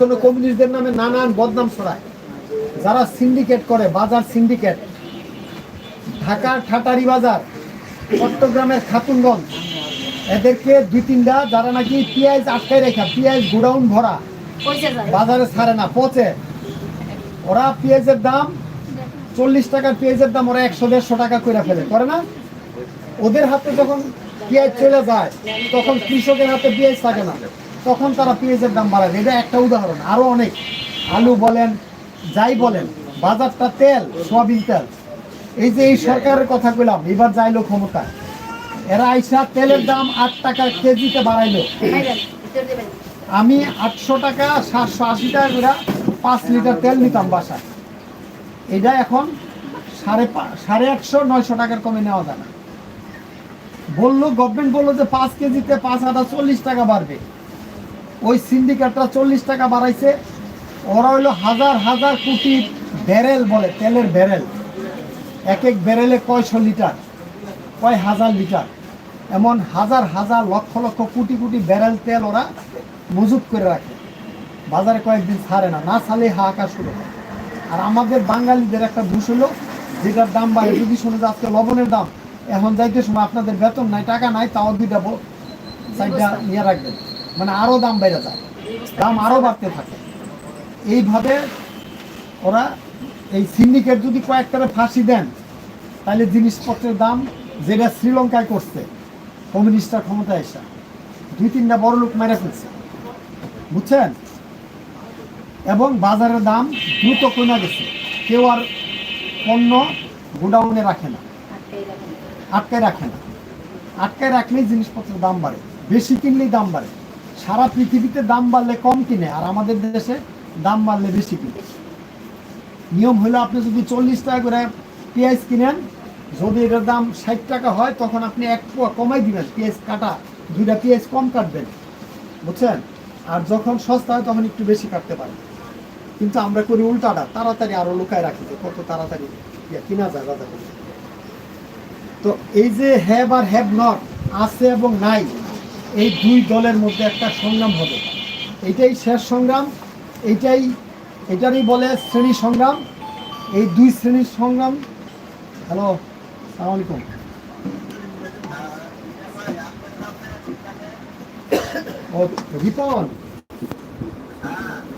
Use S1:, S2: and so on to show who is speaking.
S1: জন্য কমিউনিস্টদের নামে নানান বদনাম ছড়ায়। যারা সিন্ডিকেট করে বাজার সিন্ডিকেট ঢাকার ঠাটারি বাজার চট্টগ্রামের খাতুনগঞ্জ এদেরকে দুই তিনটা যারা নাকি পেঁয়াজ আটকায় রেখা পেঁয়াজ গোডাউন ভরা বাজারে ছাড়ে না পচে। ওরা পেঁয়াজের দাম চল্লিশ টাকার পেঁয়াজের দাম ওরা একশো দেড়শো টাকা করে ফেলে করে না? ওদের হাতে যখন পেঁয়াজ চলে যায় তখন কৃষকের হাতে পেঁয়াজ থাকে না। তখন তারা পেঁয়াজের দাম বাড়ায়। এটা একটা উদাহরণ, আরও অনেক। আলু বলেন, যাই বলেন, বাজারটা তেল, সোয়াবিন তেল। এই যে এই সরকারের কথা কইলাম, এবার যাইলো ক্ষমতা। এরা আইসা তেলের দাম আট টাকা কেজিতে বাড়াইলো। আমি আটশো টাকা, সাতশো আশি টাকা করে পাঁচ লিটার তেল নিতাম বাসায়। এটা এখন সাড়ে সাড়ে আটশো, নয়শো টাকার কমে নেওয়া যায় না। বলল গভর্নমেন্ট বলল যে পাঁচ কেজিতে পাঁচ হাজার চল্লিশ টাকা বাড়বে। ওই সিন্ডিকেটটা চল্লিশ টাকা বাড়াইছে। ওরা হইল হাজার হাজার কোটি ব্যারেল বলে তেলের ব্যারেল। এক এক ব্যারেলে কয়শো লিটার কয় হাজার লিটার? এমন হাজার হাজার লক্ষ লক্ষ কোটি কোটি ব্যারেল তেল ওরা মজুত করে রাখে। বাজারে কয়েকদিন ছাড়ে না না ছাড়লে হাহাকার শুরু হয়। আর আমাদের বাঙালিদের একটা দোষ হলো যেটার দাম বাড়ে। যদি শুনে যে আজকে লবণের দাম এখন যাইতে সময় আপনাদের বেতন নাই টাকা নাই তাও দুইটা সাইডটা নিয়ে রাখবেন। মানে আরও দাম বেড়ে যায়। দাম আরও বাড়তে থাকে। এইভাবে ওরা এই সিন্ডিকেট যদি কয়েকটারে ফাঁসি দেন, তাহলে জিনিসপত্রের দাম যেটা শ্রীলঙ্কায় করছে, কমিউনিস্টরা ক্ষমতায় এসে দুই তিনটা বড় লোক মেরে ফেলছে। বুঝছেন? এবং বাজারের দাম দ্রুত কমে গেছে। কেউ আর পণ্য গোডাউনে রাখে না। আটকায় রাখে না। আটকায় রাখলেই জিনিসপত্রের দাম বাড়ে। বেশি কিনলেই দাম বাড়ে। সারা পৃথিবীতে দাম বাড়লে কম কিনে, আর আমাদের দেশে দাম বাড়লে বেশি কিনে। নিয়ম হলো আপনি যদি চল্লিশ টাকা করে পেঁয়াজ কিনেন, যদি এটার দাম ষাট টাকা হয়, তখন আপনি এক পোয়া কমাই দিবেন, পেঁয়াজ কাটা, দুইটা পেঁয়াজ কম কাটবেন। বুঝছেন? আর যখন সস্তা হয়, তখন একটু বেশি কাটতে পারেন। কিন্তু আমরা করি উল্টাটা, তাড়াতাড়ি আরও লুকায় রাখি যে কত তাড়াতাড়ি কিনা যায় বাজারে। তো এই যে হ্যাভ আর হ্যাভ নট আছে এবং নাই এই দুই দলের মধ্যে একটা সংগ্রাম হবে। এটাই শেষ সংগ্রাম, এটাই, এটারই বলে শ্রেণি সংগ্রাম। এই দুই শ্রেণির সংগ্রাম, হ্যালো, সালাম আলাইকুম। ও, রিপন